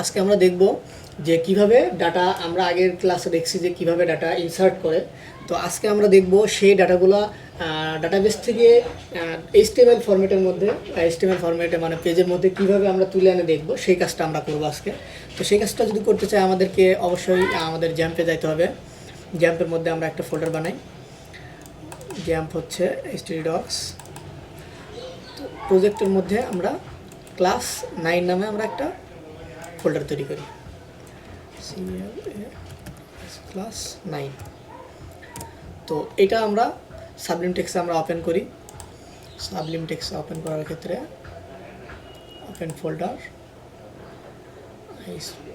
আজকে আমরা দেখব যে কীভাবে ডাটা আমরা আগের ক্লাসে দেখছি যে কীভাবে ডাটা ইনসার্ট করে। তো আজকে আমরা দেখব সেই ডাটাগুলো ডাটাবেস থেকে এইচটিএমএল ফরম্যাটের মধ্যে এইচটিএমএল ফরম্যাটে মানে পেজের মধ্যে কীভাবে আমরা তুলে এনে দেখব, সেই কাজটা আমরা করব আজকে। তো সেই কাজটা যদি করতে চাই, আমাদেরকে অবশ্যই আমাদের জ্যাম্পে যাইতে হবে। জ্যাম্পের মধ্যে আমরা একটা ফোল্ডার বানাই। জ্যাম্প হচ্ছে এইচটিডি ডক্স প্রজেক্টের মধ্যে আমরা ক্লাস নাইন নামে আমরা একটা ফোল্ডার তৈরি করি। ক্লাস নাইন তো এটা আমরা সাবলিম টেক্সে আমরা ওপেন করি। সাবলিম টেক্স ওপেন করার ক্ষেত্রে open folder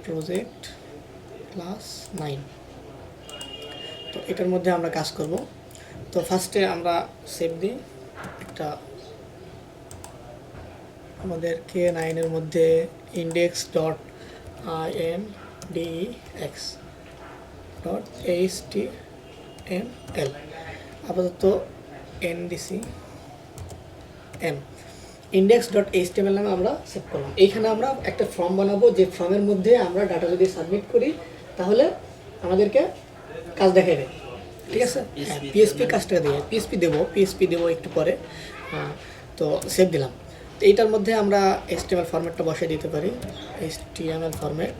project class nine তো এটার মধ্যে আমরা কাজ করব। তো ফার্স্টে আমরা সেভ দিই একটা আমাদের কে নাইনের মধ্যে index dot I N D X dot H T M L আপাতত NDC M index dot H T M L নামে আমরা সেভ করলাম। এইখানে আমরা একটা ফর্ম বানাবো যে ফর্মের মধ্যে আমরা ডাটা যদি সাবমিট করি তাহলে আমাদেরকে কাজ দেখাই দেয় ঠিক আছে? হ্যাঁ পিএসপি কাজটা দিয়ে পিএসপি দেবো পিএসপি দেবো একটু পরে। হ্যাঁ, তো সেভ দিলাম। তো এইটার মধ্যে আমরা এইচটিএমএল ফরম্যাটটা বসিয়ে দিতে পারি। এইচটিএমএল ফরম্যাট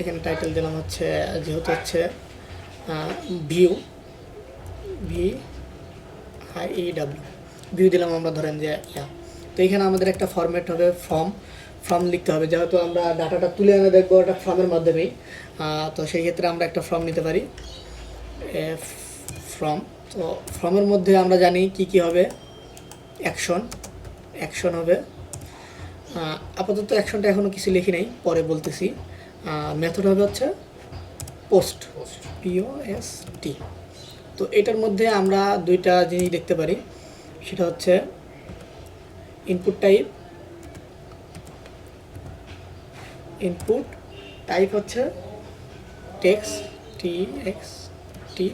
এখানে টাইটেল দিলাম হচ্ছে, যেহেতু হচ্ছে view V I E W view দিলাম আমরা ধরেন যে তো এখানে আমাদের একটা ফরম্যাট হবে ফর্ম ফর্ম লিখতে হবে। যেহেতু আমরা ডাটাটা তুলে এনে দেখব ওটা ফর্মের মাধ্যমেই তো সেই ক্ষেত্রে আমরা একটা ফর্ম নিতে পারি। ফর্ম তো ফর্মের মধ্যে আমরা জানি কি কি হবে। অ্যাকশন অ্যাকশন হবে। আপাতত অ্যাকশনটা এখনও কিছু লিখি নাই পরে বলতেছি। মেথড হবে হচ্ছে পোস্ট পিও এস টি তো এটার মধ্যে আমরা দুইটা জিনিস দেখতে পারি। সেটা হচ্ছে ইনপুট টাইপ ইনপুট টাইপ হচ্ছে টেক্স টি এক্স টি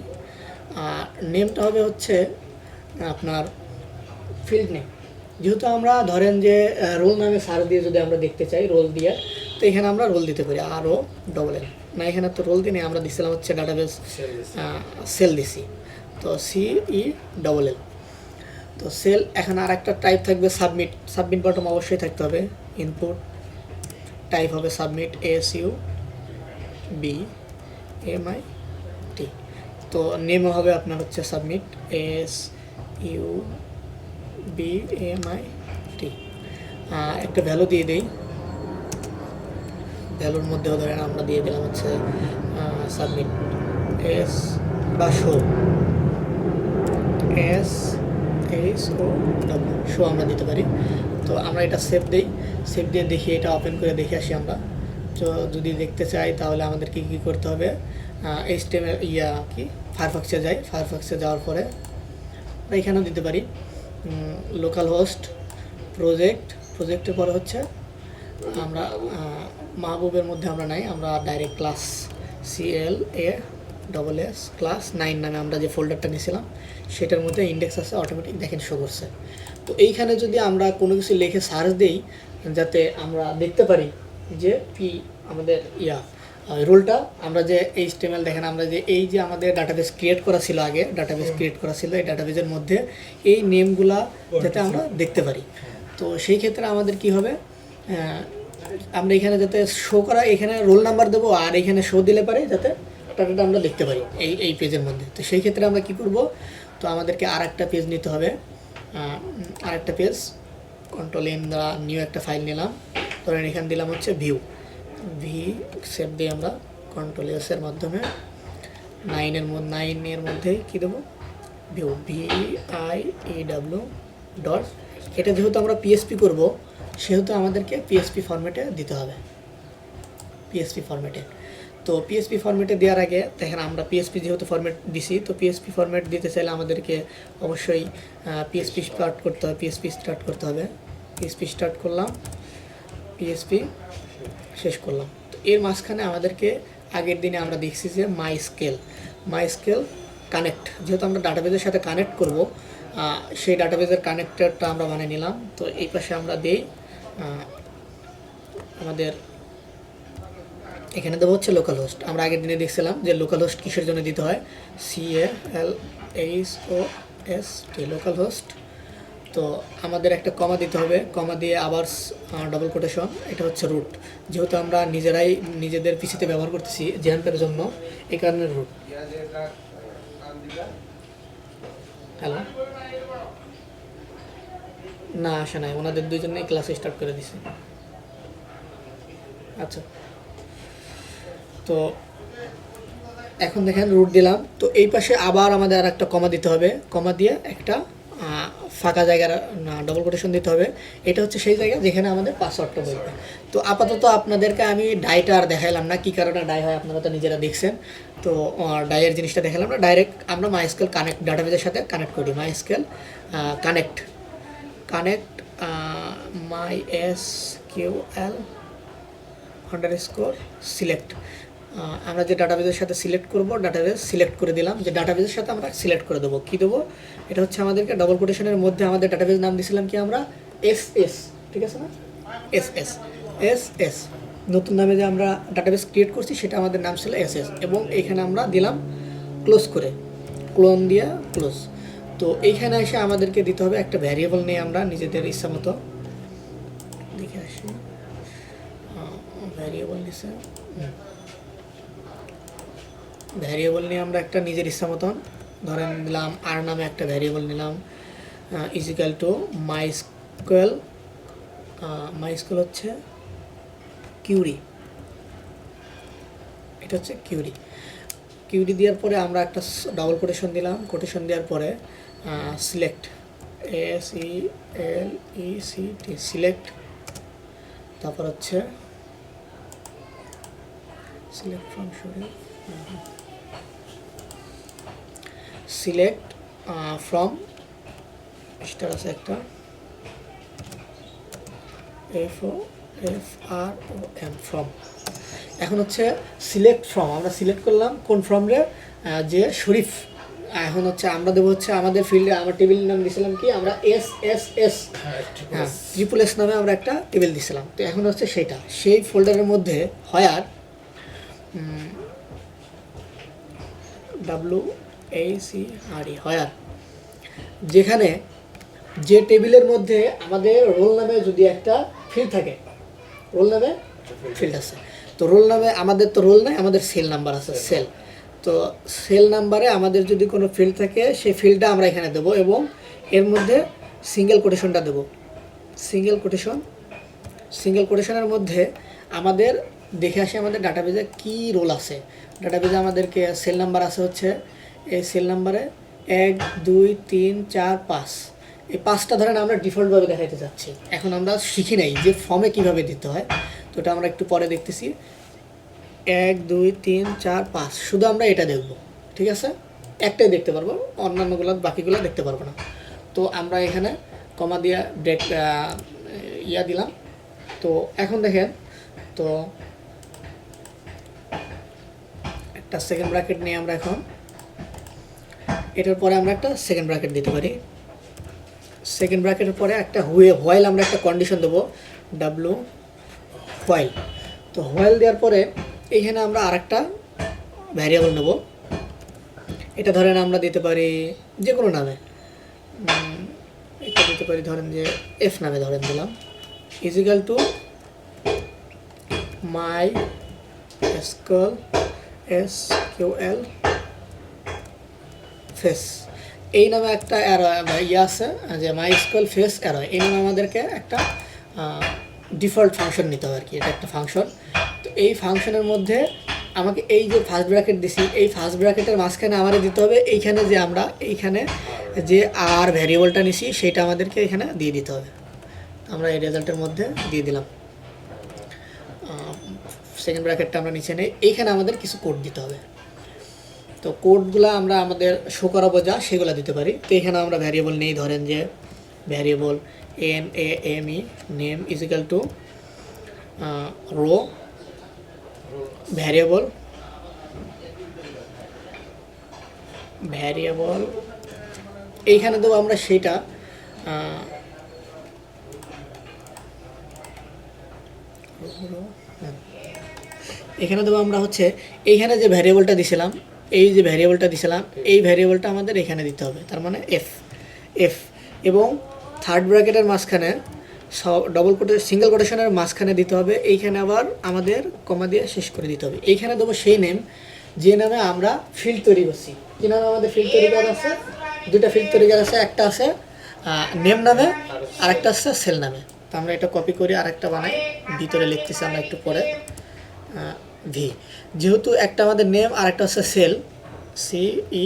আর নেমটা হবে হচ্ছে আপনার ফিল্ড নেম যেহেতু আমরা ধরেন যে রোল নামে সার দিয়ে যদি আমরা দেখতে চাই রোল দিয়ে তো এখানে আমরা রোল দিতে পারি আর ও ডবল এল না এখানে তো রোল দিনে আমরা দিছিলাম হচ্ছে ডাটাবেস সেল দিছি। তো সি ই ডবল এল তো সেল এখন আর একটা টাইপ থাকবে সাবমিট সাবমিট বাটন অবশ্যই থাকতে হবে ইনপুট টাইপ হবে submit S U B M I T তো নেম হবে আপনার হচ্ছে submit S U B M I T একটা ভ্যালু দিয়ে দিই। ভ্যালুর মধ্যেও ধরেন আমরা দিয়ে দিলাম হচ্ছে সাবমিট এস বা show S H O W show আমরা দিতে পারি। তো আমরা এটা সেভ দিই। সেভ দিয়ে দেখি, এটা ওপেন করে দেখে আসি আমরা। তো যদি দেখতে চাই, তাহলে আমাদের কি করতে হবে? এইচ টেম ইয়া কি? ফায়ারফক্সে যাই। ফায়ারফক্সে যাওয়ার পরে এখানেও দিতে পারি। লোকাল হোস্ট প্রজেক্ট প্রজেক্টের পরে হচ্ছে আমরা মাহবুবের মধ্যে আমরা নাই, আমরা direct class C L A double S class nine নামে আমরা যে ফোল্ডারটা নিয়েছিলাম, সেটার মধ্যে ইন্ডেক্স আছে অটোমেটিক দেখেন শো করছে। তো এইখানে যদি আমরা কোনো কিছু লিখে সার্চ দেই, যাতে আমরা দেখতে পারি যে কি আমাদের ইয়া। রোলটা আমরা যে এইচ টেমেল দেখেন আমরা যে এই যে আমাদের ডাটাবেস ক্রিয়েট করা ছিল আগে ডাটাবেস ক্রিয়েট করা ছিল এই ডাটাবেসের মধ্যে এই নেমগুলা যাতে আমরা দেখতে পারি। তো সেই ক্ষেত্রে আমাদের কি হবে আমরা এখানে যাতে শো করা এখানে রোল নাম্বার দেবো আর এখানে শো দিলে পারে যাতে ডাটাটা আমরা দেখতে পারি এই এই পেজের মধ্যে। তো সেই ক্ষেত্রে আমরা কি করব তো আমাদেরকে আর একটা পেজ নিতে হবে আর একটা পেজ কন্ট্রোল এন দা নিউ একটা ফাইল নিলাম। ধরেন এখানে দিলাম হচ্ছে ভিউ ভি সেভ দিয়ে আমরা কন্ট্রোল এস এর মাধ্যমে নাইনের মধ্যে নাইনের মধ্যে কী দেবো view V I E W dot এটা যেহেতু আমরা পিএসপি করব সেহেতু আমাদেরকে পিএসপি ফরম্যাটে দিতে হবে পিএসপি ফরম্যাটে তো পিএসপি ফরম্যাটে দেওয়ার আগে দেখেন আমরা পিএসপি যেহেতু ফরম্যাট দিছি তো পিএসপি ফরম্যাট দিতে চাইলে আমাদেরকে অবশ্যই পিএসপি স্টার্ট করতে হবে পিএসপি স্টার্ট করতে হবে পিএসপি স্টার্ট করলাম পিএসপি শেষ করলাম। তো এর মাঝখানে আমাদেরকে আগের দিনে আমরা দেখছি যে MySQL MySQL connect যেহেতু আমরা ডাটাবেজের সাথে কানেক্ট করব সেই ডাটাবেজের কানেক্টরটা আমরা বানিয়ে নিলাম। তো এই পাশে আমরা দিই আমাদের, এখানে দেবো হচ্ছে লোকাল হোস্ট আমরা আগের দিনে দেখছিলাম যে লোকাল হোস্ট কিসের জন্য দিতে হয়? C A L H O S T local host তো আমাদের একটা কমা দিতে হবে। কমা দিয়ে আবার ডবল কোটেশন এটা হচ্ছে রুট যেহেতু আমরা নিজেরাই নিজেদের পিসিতে ব্যবহার করতেছি জেএমপের জন্য, এই কারণে রুট হ্যালো না, আসে নাই। ওনাদের দুজনেই ক্লাস স্টার্ট করে দিছে। আচ্ছা। তো এখন দেখেন রুট দিলাম। তো এই পাশে আবার আমাদের আর একটা কমা দিতে হবে। কমা দিয়ে একটা ফাঁকা জায়গার ডবল কোটেশন দিতে হবে। এটা হচ্ছে সেই জায়গা যেখানে আমাদের পাসওয়ার্ডটা বলবে তো আপাতত আপনাদেরকে আমি ডাইটা আর দেখাইলাম না, কী কারণে ডাই হয় আপনারা তো নিজেরা দেখছেন। তো ডাইয়ের জিনিসটা দেখালাম না ডাইরেক্ট আমরা মাইস্কেল কানেক্ট ডাটাবেজের সাথে কানেক্ট করি MySQL connect connect my S Q L under score select আমরা যে ডাটাবেজের সাথে সিলেক্ট করব ডাটাবেজ সিলেক্ট করে দিলাম। যে ডাটাবেজের সাথে আমরা সিলেক্ট করে দেবো। কী দেবো? এটা হচ্ছে আমাদেরকে ডবল কোটেশনের মধ্যে আমাদের ডাটাবেজ নাম দিয়েছিলাম কি আমরা? এস এস ঠিক আছে না? এস এস এস এস নতুন নামে যে আমরা ডাটাবেজ ক্রিয়েট করছি, সেটা আমাদের নাম ছিল এস এস এবং এইখানে আমরা দিলাম ক্লোজ করে। ক্লোন দিয়ে ক্লোজ তো এইখানে এসে আমাদেরকে দিতে হবে একটা ভ্যারিয়েবল নিয়ে আমরা নিজেদের ইচ্ছা মতো। দেখে আসি। ভ্যারিয়েবল নিছে। ভ্যারিয়েবল নিয়ে আমরা একটা নিজের ইচ্ছা মতন, ধরেন দিলাম আর নামে একটা ভ্যারিয়েবল নিলাম is equal to MySQL MySQL হচ্ছে কিউরি এটা হচ্ছে কিউরি কিউরি দেওয়ার পরে আমরা একটা ডাবল কোটেশন দিলাম। কোটেশন দেওয়ার পরে select S E L E C T select তারপর হচ্ছে select from sorry select from star আছে একটা F O F R O M from এখন হচ্ছে সিলেক্ট ফ্রম আমরা সিলেক্ট করলাম কোন ফ্রম যে শরীফ। এখন হচ্ছে আমরা দেবো হচ্ছে আমাদের ফিল্ডে আমার টেবিল নাম দিয়েছিলাম কি? আমরা এস এস এস হ্যাঁ ট্রিপল এস নামে আমরা একটা টেবিল দিয়েছিলাম। তো এখন হচ্ছে সেটা। সেই ফোল্ডারের মধ্যে হয়ার ডাব্লু এই সি আর ই হয়ার যেখানে যে টেবিলের মধ্যে আমাদের রোল নামে যদি একটা ফিল্ড থাকে রোল নামে ফিল্ড আছে। তো রোল নামে আমাদের তো রোল নাই আমাদের সেল নাম্বার আছে সেল তো সেল নাম্বারে আমাদের যদি কোনো ফিল্ড থাকে সেই ফিল্ডটা আমরা এখানে দেবো এবং এর মধ্যে সিঙ্গেল কোটেশনটা দেবো। সিঙ্গেল কোটেশন সিঙ্গেল কোটেশনের মধ্যে আমাদের দেখে আসি আমাদের ডাটাবেজে কি রোল আছে। ডাটাবেজে আমাদেরকে সেল নাম্বার আছে হচ্ছে এই সেল নাম্বারে এক, দুই, তিন, চার, পাঁচ। এই পাঁচটা ধরেন আমরা ডিফল্টভাবে দেখাইতে চাচ্ছি এখন আমরা শিখি নাই যে ফর্মে কীভাবে দিতে হয়। তো এটা আমরা একটু পরে দেখতেছি। এক, দুই, তিন, চার, পাঁচ। শুধু আমরা এটা দেখব, ঠিক আছে? একটাই দেখতে পারব, অন্যান্যগুলো, বাকিগুলো দেখতে পারব না। তো আমরা এখানে কমা দিয়ে ব্রেক ইয়া দিলাম। তো এখন দেখেন, তো একটা সেকেন্ড ব্র্যাকেট নিয়ে আমরা এখন এটার পরে আমরা একটা সেকেন্ড ব্র্যাকেট দিতে পারি। সেকেন্ড ব্র্যাকেটের পরে একটা হুয়ে হোয়াইল আমরা একটা কন্ডিশন দেবো ডাব্লু হোয়াইল তো হোয়াইল দেওয়ার পরে এইখানে আমরা আরেকটা ভ্যারিয়েবল নেব। এটা ধরেন আমরা দিতে পারি যে কোনো নামে এটা দিতে পারি ধরেন যে এফ নামে ধরেন দিলাম। Is equal to MySQL S Q L fetch এই নামে একটা ইয়ে আছে, যে মাই স্কুল ফেস অ্যারো এই নামে আমাদেরকে একটা ডিফল্ট ফাংশন নিতে হবে আর কি এটা একটা ফাংশন তো এই ফাংশনের মধ্যে আমাকে এই যে ফার্স্ট ব্র্যাকেট দিছি, এই ফার্স্ট ব্র্যাকেটের মাঝখানে আমাদের দিতে হবে, এইখানে যে আমরা, এইখানে যে আর ভ্যারিয়েবলটা নিছি, সেটা আমাদেরকে এখানে দিয়ে দিতে হবে। আমরা এই রেজাল্টের মধ্যে দিয়ে দিলাম। সেকেন্ড ব্র্যাকেটটা আমরা নিচে নেই। এইখানে আমাদের কিছু কোড দিতে হবে। তো কোডগুলো আমরা আমাদের শো করাবো যা সেগুলো দিতে পারি। তো এখানে আমরা ভ্যারিয়েবল নেই, ধরেন যে variable N A M E name is equal to row variable variable এইখানে দেবো আমরা সেটা এখানে দেবো আমরা হচ্ছে, এইখানে যে ভ্যারিয়েবলটা দিছিলাম এই যে ভ্যারিয়েবলটা দিছিলাম, এই ভ্যারিয়েবলটা আমাদের এখানে দিতে হবে, তার মানে এফ এফ এবং থার্ড ব্র্যাকেটের মাঝখানে ডবল কোটে সিঙ্গেল কোটেশনের মাঝখানে দিতে হবে, এইখানে আবার আমাদের কমা দিয়ে শেষ করে দিতে হবে। এইখানে দেবো সেই নেম যে নামে আমরা ফিল্ড তৈরি করছি। যে নামে আমাদের ফিল্ড তৈরি করা আছে? দুটা ফিল্ড তৈরি করা আছে, একটা আছে নেম নামে আর একটা আছে সেল নামে। তো আমরা এটা কপি করে, আরেকটা বানাই, ভিতরে লিখতেছি আমরা একটু পরে। ভি যেহেতু একটা আমাদের নেম আর একটা হচ্ছে cell C E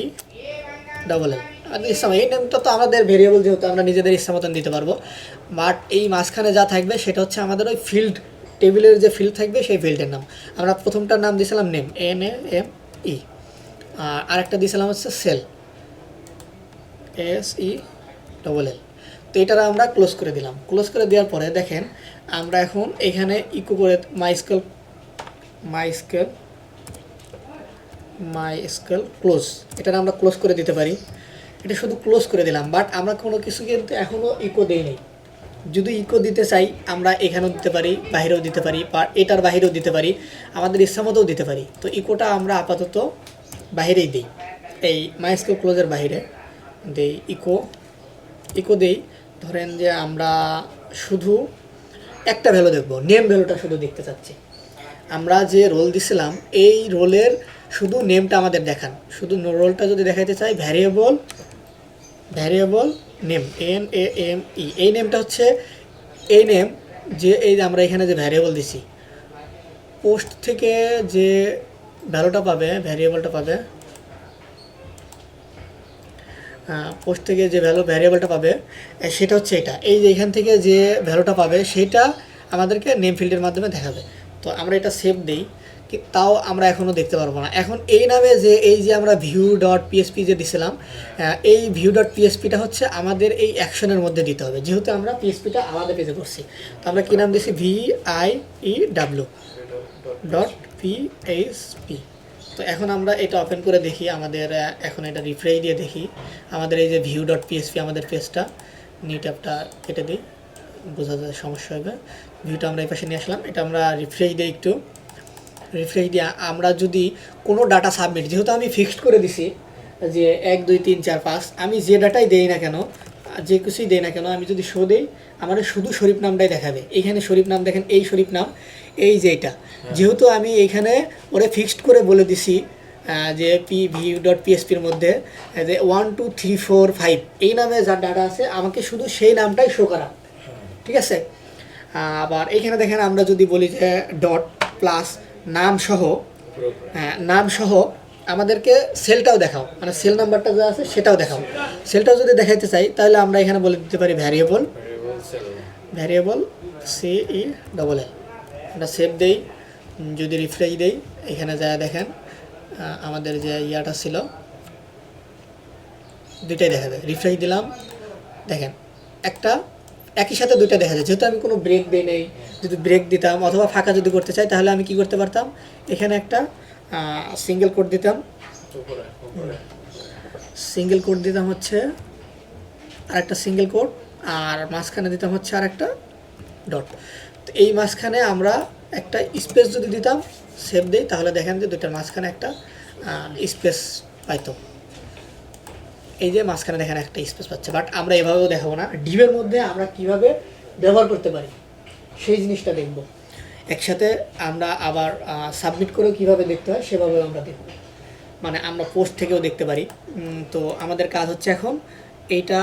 double L ইচ্ছা এই নেমটা তো আমাদের ভেরিয়েবল যেহেতু আমরা নিজেদের ইচ্ছা মতন দিতে পারব। বাট এই মাঝখানে যা থাকবে সেটা হচ্ছে আমাদের ওই ফিল্ড টেবিলের যে ফিল্ড থাকবে সেই ফিল্ডের নাম। আমরা প্রথমটার নাম দিয়েছিলাম name N A M E আর আরেকটা দিয়েছিলাম হচ্ছে cell S E double L তো এটার আমরা ক্লোজ করে দিলাম। ক্লোজ করে দেওয়ার পরে দেখেন, আমরা এখন এখানে ইকো করে MySQL MySQL MySQL close এটার আমরা ক্লোজ করে দিতে পারি। এটা শুধু ক্লোজ করে দিলাম বাট আমরা কোনো কিছু কিন্তু এখনও ইকো দেই নাই যদি ইকো দিতে চাই, আমরা এখানেও দিতে পারি বাইরেও দিতে পারি, বা এটার বাইরেও দিতে পারি, আমাদের ইচ্ছা মতোও দিতে পারি। তো ইকোটা আমরা আপাতত বাইরেই দিই। এই মাইস্কেল ক্লোজের বাইরে দেই ইকো ইকো দেই, ধরেন যে আমরা শুধু একটা ভ্যালু দেখব নেম ভ্যালুটা শুধু দেখতে চাচ্ছি। আমরা যে রোল দিছিলাম, এই রোলের শুধু নেমটা আমাদের দেখান। শুধু রোলটা যদি দেখাইতে চাই variable variable name N A M E এই নেমটা হচ্ছে এই নেম যে এই আমরা এখানে যে ভ্যারিয়েবল দিছি। পোস্ট থেকে যে ভ্যালুটা পাবে ভ্যারিয়েবলটা পাবে পোস্ট থেকে যে ভ্যালু ভ্যারিয়েবলটা পাবে সেটা হচ্ছে এটা। এই যে এখান থেকে যে ভ্যালুটা পাবে, সেটা আমাদেরকে নেম ফিল্ডের মাধ্যমে দেখাবে। তো আমরা এটা সেভ দিই তাও আমরা এখনও দেখতে পারব না। এখন এই নামে যে, এই যে আমরা ভিউ ডট পিএসপি যে দিছিলাম এই ভিউ ডট পিএসপিটা হচ্ছে আমাদের এই অ্যাকশনের মধ্যে দিতে হবে। যেহেতু আমরা পিএসপিটা আলাদা পেজে করছি, তো আমরা কী নাম দিয়েছি V I E W dot P H P তো এখন আমরা এটা ওপেন করে দেখি, আমাদের এখন এটা রিফ্রেশ দিয়ে দেখি। আমাদের এই যে ভিউ ডট পিএসপি আমাদের পেজটা নিউ ট্যাবটা কেটে দিই। বোঝা যায় সমস্যা হবে। ভিউটা আমরা এই পাশে নিয়ে আসলাম। এটা আমরা রিফ্রেশ দিই একটু। রিফ্রেশ দিয়ে আমরা যদি কোনো ডাটা সাবমিট যেহেতু আমি ফিক্সড করে দিছি যে এক দুই তিন চার পাঁচ আমি যে ডাটাই দেই না কেন যে কিছুই দেই না কেন আমি যদি শো দেই আমার শুধু শরীফ নামটাই দেখাবে। এইখানে শরীফ নাম দেখেন এই শরীফ নাম এই যে এটা। যেহেতু আমি এইখানে ওরে ফিক্সড করে বলে দিছি যে পি ভিউ ডট পিএসপির মধ্যে যে one two three four five এই নামে যার ডাটা আছে আমাকে শুধু সেই নামটাই শো করা। ঠিক আছে? আবার এখানে দেখেন আমরা যদি বলি যে ডট প্লাস নাম সহ হ্যাঁ নাম সহ আমাদেরকে সেলটাও দেখাও। মানে সেল নাম্বারটা যা আছে সেটাও দেখাও। সেলটাও যদি দেখাইতে চাই, তাহলে আমরা এখানে বলে দিতে পারি variable variable C E double L আমরা সেভ দেই, যদি রিফ্রেশ দেই, এখানে যা দেখেন আমাদের যে ইয়াটা ছিল, দুইটাই দেখাবে। রিফ্রেশ দিলাম, দেখেন, একটা একই সাথে দুইটা দেখা যায়। যেহেতু আমি কোনো ব্রেক দিই নেই, যদি ব্রেক দিতাম অথবা ফাঁকা যদি করতে চাই, তাহলে আমি কি করতে পারতাম? এখানে একটা সিঙ্গেল কোড দিতাম। সিঙ্গেল কোড দিতাম হচ্ছে আর একটা সিঙ্গেল কোড আর মাঝখানে দিতাম হচ্ছে আর একটা ডট তো এই মাঝখানে আমরা একটা স্পেস যদি দিতাম সেভ দিই, তাহলে দেখেন যে দুইটার মাঝখানে একটা স্পেস পাইতো। এই যে মাঝখানে দেখেন একটা স্পেস পাচ্ছে বাট আমরা এভাবেও দেখাবো না। ডিমের মধ্যে আমরা কীভাবে ব্যবহার করতে পারি, সেই জিনিসটা দেখব। একসাথে আমরা আবার সাবমিট করেও কীভাবে দেখতে হয়, সেভাবেও আমরা দেখব। মানে আমরা পোস্ট থেকেও দেখতে পারি। তো আমাদের কাজ হচ্ছে এখন এইটা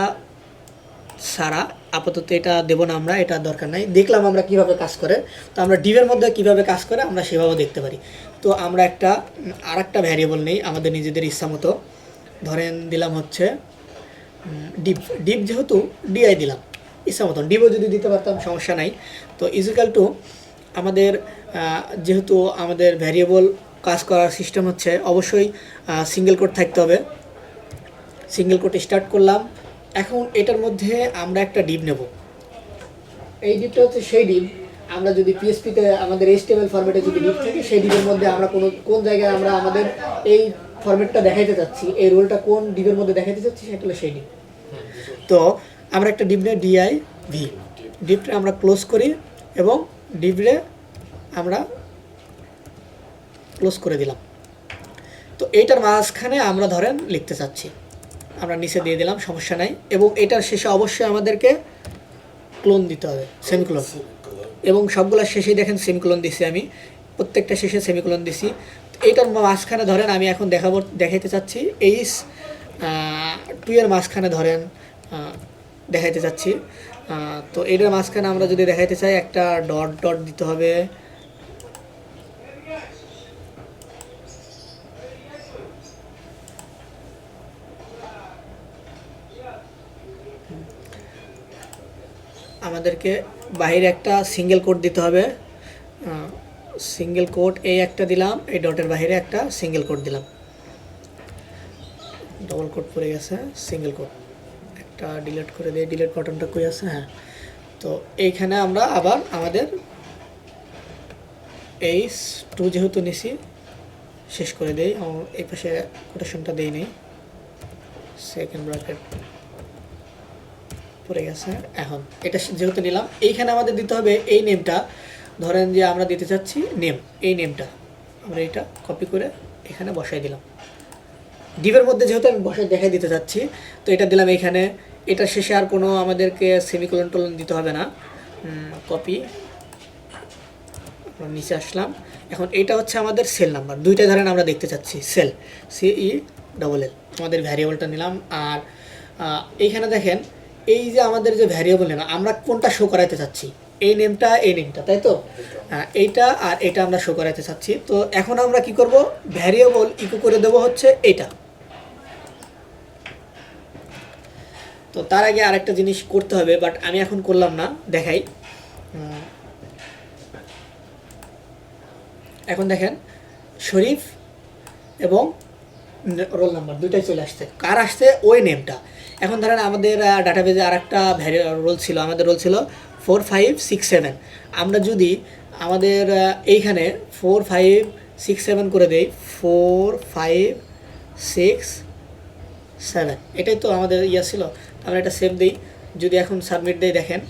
সারা, আপাতত এটা দেবো না আমরা, এটা দরকার নাই। দেখলাম আমরা কীভাবে কাজ করে, তো আমরা ডিভের মধ্যে কীভাবে কাজ করে আমরা সেভাবেও দেখতে পারি। তো আমরা একটা আর একটা ভ্যারিয়েবল নেই আমাদের নিজেদের ইচ্ছা মতো। ধরেন দিলাম হচ্ছে ডিপ ডিপ যেহেতু ডিআই দিলাম, ইচ্ছা মতন, ডিপও যদি দিতে পারতাম, সমস্যা নাই। তো ইজিক্যাল টু আমাদের যেহেতু আমাদের ভ্যারিয়েবল কাজ করার সিস্টেম হচ্ছে, অবশ্যই সিঙ্গেল কোড থাকতে হবে। সিঙ্গেল কোড স্টার্ট করলাম। এখন এটার মধ্যে আমরা একটা ডিপ নেব। এই ডিপটা হচ্ছে সেই ডিপ। আমরা যদি পিএসপিতে আমাদের এইচটিএমএল ফরম্যাটে যদি ডিপ থাকে, সেই ডিপের মধ্যে আমরা কোনো, কোন জায়গায় আমরা আমাদের এই ফরম্যাটটা দেখাইতে চাচ্ছি, এই রোলটা কোন ডিপের মধ্যে দেখাইতে চাচ্ছি সেটা হলো সেই ডিপ তো আমরা একটা ডিপ নিয়ে ডিআই ভি ডিপটা আমরা ক্লোজ করি এবং ডিপরে আমরা ক্লোজ করে দিলাম। তো এইটার মাঝখানে আমরা ধরেন লিখতে চাচ্ছি, আমরা নিচে দিয়ে দিলাম, সমস্যা নাই। এবং এটার শেষে অবশ্যই আমাদেরকে ক্লোন দিতে হবে সেমিক্লোন এবং সবগুলোর শেষেই দেখেন সেমিক্লোন দিছি আমি, প্রত্যেকটা শেষে সেমিক্লোন দিছি। এইটার মাঝখানে ধরেন আমি এখন দেখাবো, দেখাইতে চাচ্ছি এইচ টু এর মাঝখানে ধরেন দেখাইতে চাচ্ছি। তো এটার মাঝখানে আমরা যদি দেখাইতে চাই, একটা ডট ডট দিতে হবে। আমাদেরকে বাইরে একটা সিঙ্গেল কোড দিতে হবে। সিঙ্গেল কোড এই একটা দিলাম, এই ডটের বাইরে একটা সিঙ্গেল কোড দিলাম। ডবল কোড পড়ে গেছে সিঙ্গেল কোড একটা ডিলেট করে দিয়ে ডিলেট বাটনটা কই আছে? হ্যাঁ। তো এইখানে আমরা আবার আমাদের এই টু যেহেতু নিছি, শেষ করে দেই। আমার এই পাশে কোটেশনটা দেই নেই। সেকেন্ড ব্র্যাকেট পড়ে গেছে, এখন। এটা যেহেতু নিলাম, এইখানে আমাদের দিতে হবে এই নেমটা ধরেন যে আমরা দিতে চাচ্ছি নেম এই নেমটা আমরা এটা কপি করে এখানে বসাই দিলাম। ডিপের মধ্যে যেহেতু আমি বসাই দেখাই দিতে চাচ্ছি, তো এটা দিলাম এখানে। এটা শেষে আর কোনো আমাদেরকে সেমিকোলন টোলন দিতে হবে না। কপি নিচে আসলাম। এখন এটা হচ্ছে আমাদের সেল নাম্বার দুইটা ধরেন আমরা দেখতে চাচ্ছি। Cell C E double L আমাদের ভ্যারিয়েবলটা নিলাম। আর এইখানে দেখেন, এই যে আমাদের যে ভ্যারিয়েবল নিলাম আমরা কোনটা শো করাতে চাচ্ছি? এই নেমটা এই নেমটা তাই তো? হ্যাঁ, এইটা আর এটা আমরা শো করাতে চাচ্ছি। তো এখন আমরা কি করব? ভ্যারিয়েবল ইকো করে দেবো হচ্ছে এইটা তো তার আগে আরেকটা জিনিস করতে হবে বাট আমি এখন করলাম না দেখাই। এখন দেখেন শরীফ এবং রোল নাম্বার দুইটাই চলে আসছে। কার আসছে? ওই নেমটা এখন ধরেন আমাদের ডাটাবেজে আর একটা ভ্যারি রোল ছিল আমাদের রোল ছিল ফোর ফাইভ সিক্স সেভেন আমরা যদি আমাদের এইখানে ফোর ফাইভ সিক্স সেভেন করে দেই ফোর ফাইভ সিক্স সেভেন এটাই তো আমাদের ইয়া ছিল, আমরা এটা সেভ দিই। যদি এখন সাবমিট দিই, দেখেন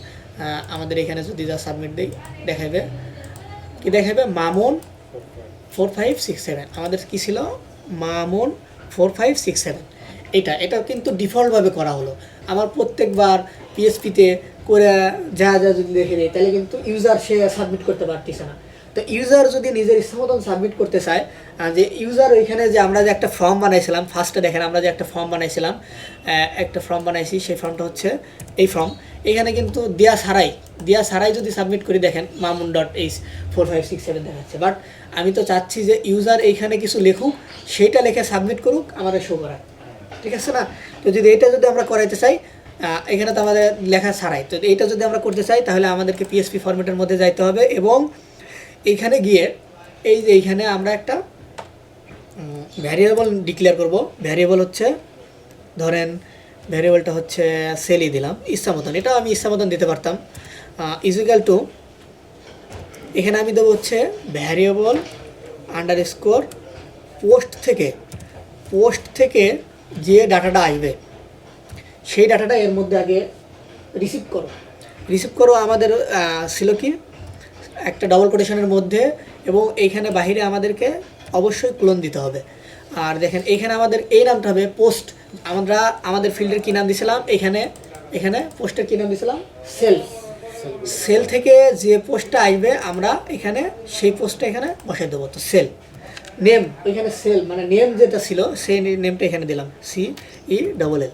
আমাদের এখানে যদি যা সাবমিট দিই দেখাবে কি দেখাবে Mamun four five six seven আমাদের কী ছিল? Mamun four five six seven এটা এটা কিন্তু ডিফল্টভাবে করা হলো। আমার প্রত্যেকবার পিএসপিতে করে যা যা যদি দেখে দেয় তাহলে কিন্তু ইউজার সে সাবমিট করতে পারতেছে না। তো ইউজার যদি নিজের ইচ্ছা মতন সাবমিট করতে চায় যে ইউজার ওইখানে যে আমরা যে একটা ফর্ম বানাইছিলাম ফার্স্টে দেখেন আমরা যে একটা ফর্ম বানাইছিলাম একটা ফর্ম বানাইছি, সেই ফর্মটা হচ্ছে এই ফর্ম এখানে কিন্তু দেয়া ছাড়াই দেয়া ছাড়াই যদি সাবমিট করে, দেখেন Mamun dot H four five six seven দেখাচ্ছে। বাট আমি তো চাচ্ছি যে ইউজার এইখানে কিছু লেখুক, সেইটা লেখে সাবমিট করুক, আমাদের শো করায় ঠিক আছে না? তো যদি এটা যদি আমরা করাইতে চাই এখানে তো আমাদের লেখা ছাড়াই। তো এইটা যদি আমরা করতে চাই, তাহলে আমাদেরকে পিএসপি ফরম্যাটের মধ্যে যাইতে হবে এবং এইখানে গিয়ে এই যে এইখানে আমরা একটা ভ্যারিয়েবল ডিক্লেয়ার করব। ভ্যারিয়েবল হচ্ছে, ধরেন ভ্যারিয়েবলটা হচ্ছে সেলই দিলাম, ইচ্ছা মতন। এটাও আমি ইচ্ছা মতন দিতে পারতাম। ইজিক্যাল টু এখানে আমি দেবো হচ্ছে ভ্যারিয়েবল আন্ডার স্কোর পোস্ট থেকে পোস্ট থেকে যে ডাটাটা আসবে সেই ডাটাটা এর মধ্যে আগে রিসিভ করো। রিসিভ করো আমাদের ছিল কি? একটা ডবল কোটেশনের মধ্যে এবং এইখানে বাহিরে আমাদেরকে অবশ্যই ক্লোন দিতে হবে। আর দেখেন, এইখানে আমাদের এই নামটা হবে পোস্ট আমরা আমাদের ফিল্ডের কী নাম দিয়েছিলাম এখানে এখানে পোস্টের কী নাম দিয়েছিলাম সেল সেল থেকে যে পোস্টটা আসবে, আমরা এখানে সেই পোস্টটা এখানে বসাই দেবো। তো সেল নেম ওইখানে সেল মানে নেম যেটা ছিল, সেই নেমটা এখানে দিলাম। সি ই ডবল এল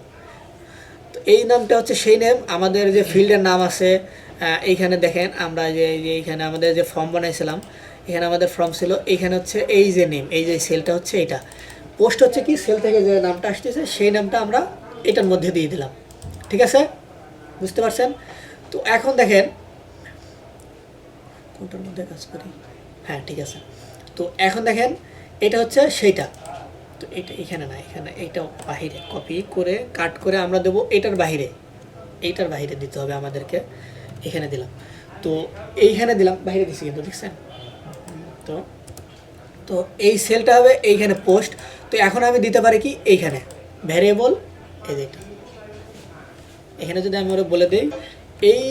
এই নামটা হচ্ছে সেই নেম আমাদের যে ফিল্ডের নাম আছে এইখানে দেখেন আমরা যে যে এইখানে আমাদের যে ফর্ম বানাইছিলাম, এখানে আমাদের ফর্ম ছিল। এইখানে হচ্ছে এই যে নেম এই যে সেলটা হচ্ছে এটা পোস্ট হচ্ছে কি? সেল থেকে যে নামটা আসতেছে, সেই নামটা আমরা এটার মধ্যে দিয়ে দিলাম। ঠিক আছে? বুঝতে পারছেন? তো এখন দেখেন, কোনটার মধ্যে কাজ করি? হ্যাঁ ঠিক আছে। তো এখন দেখেন, এটা হচ্ছে সেইটা। তো এটা এখানে না, এখানে এইটা বাহিরে। কপি করে কাট করে আমরা দেবো এটার বাহিরে। এইটার বাহিরে দিতে হবে আমাদেরকে। এখানে দিলাম। তো এইখানে দিলাম বাইরে দিছি কিন্তু, দেখছেন? তো তো এই সেলটা হবে এইখানে পোস্ট তো এখন আমি দিতে পারি কি? এইখানে। ভ্যারিয়েবল এই এটা। এখানে যদি আমি ওরা বলে দিই, এই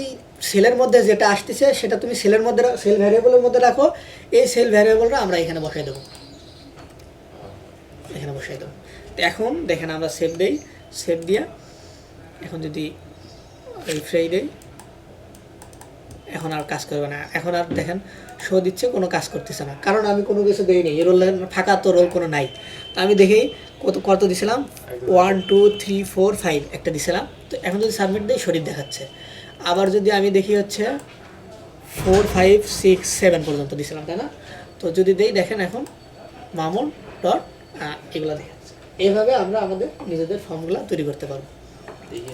সেলের মধ্যে যেটা আসতেছে, সেটা তুমি সেলের মধ্যে সেল ভ্যারিয়েবলের মধ্যে রাখো। এই সেল ভ্যারিয়েবলটা আমরা এখানে বসাই দেবো। এখানে বসাই দেবো তো এখন দেখেন আমরা সেভ দেই সেভ দিয়া এখন যদি রিফ্রেই দেই এখন আর কাজ করবে না। এখন আর দেখেন শো দিচ্ছে কোনো কাজ করতেছে না। কারণ আমি কোনো কিছু দেইনি এই রোল ফাঁকা তো রোল কোনো নাই। তো আমি দেখি কত কত দিছিলাম? One two three four five একটা দিছিলাম। তো এখন যদি সাবমিট দিই শরীর দেখাচ্ছে। আবার যদি আমি দেখি হচ্ছে ফোর ফাইভ সিক্স সেভেন পর্যন্ত দিছিলাম তাই না? তো যদি দেই দেখেন এখন মামুন ডট এগুলো দেখাচ্ছে এইভাবে আমরা আমাদের নিজেদের ফর্মগুলো তৈরি করতে পারব। দেখি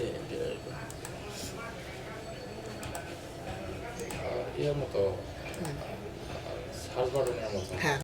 হ্যাঁ।